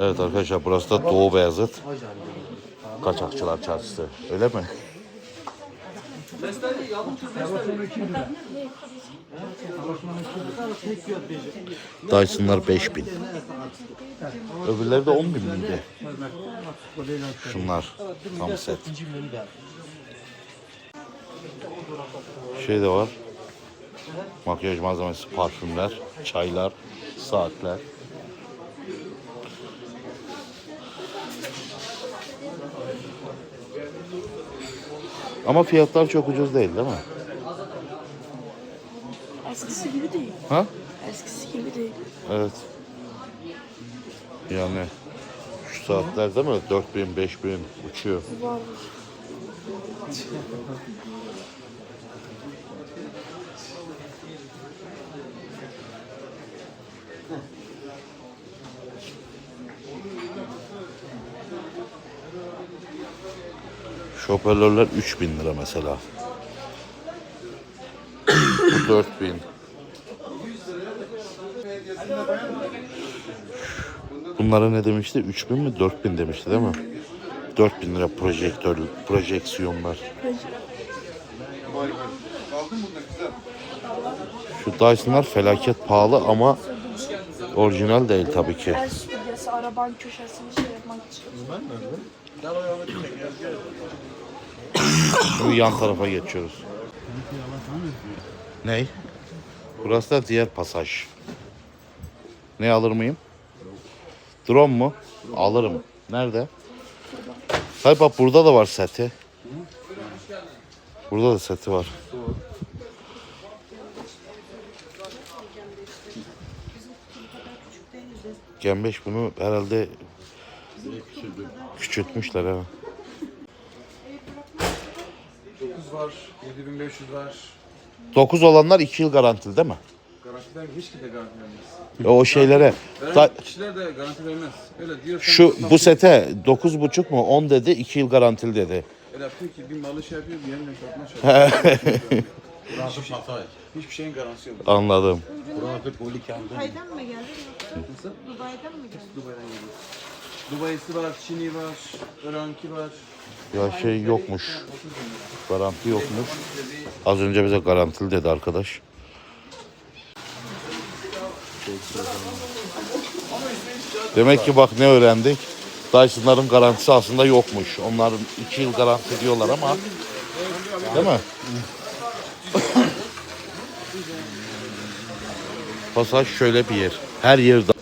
Evet arkadaşlar burası da Doğu Beyazıt. Kaçakçılar Çarşısı. Öyle mi? Dyson'lar 5000. Öbürleri de 10 bin miydi? Şunlar tam set. Şey de var. Makyaj malzemesi, parfümler, çaylar, saatler. Ama fiyatlar çok ucuz değil değil mi? Eskisi gibi değil. Ha? Eskisi gibi değil. Evet. Yani şu saatler değil mi? 4000, 5000 uçuyor. Varmış. Şu hoparlörler 3000 lira mesela. Bu 4000. Bunlara ne demişti? 3000 mi? 4000 demişti değil mi? 4000 lira projektör, projeksiyonlar. Şu Dyson'lar felaket pahalı ama orijinal değil tabii ki. El süpürgesi arabanın köşesini şey yapmak için. Şimdi yan tarafa geçiyoruz. Ney? Burası da diğer pasaj. Ne alır mıyım? Drone mu? Alırım. Nerede? Hayır bak burada da var seti. Burada da seti var. Gen 5 bunu herhalde küçültmüşler ha. 9 var, 7500 var. 9 olanlar 2 yıl garantili değil mi? Garantiden hiç kimse garanti vermez. O şeylere. Veren Da- kişiler de garanti vermez. Öyle diyorsan şu bu sete 9,5 mu 10 dedi 2 yıl garantili dedi. Yapıyor ki bir malı şey yapıyor, bir yerine satma şey yapıyor. Burası Hatay. Hiçbir şeyin garantisi yok. Anladım. Burası Polikent'te. Dubai'den mi geldin yoksa? Dubai'den mi geldin? Dubai'den geliyor. Dubai'si var, Çin'i var, Irak'ı var. Ya şey yokmuş. Garanti yokmuş. Az önce bize garantili dedi arkadaş. Demek ki bak ne öğrendik. Dyson'ların garantisi aslında yokmuş. Onların 2 yıl garanti diyorlar ama. Değil mi? Pasaj şöyle bir yer. Her yer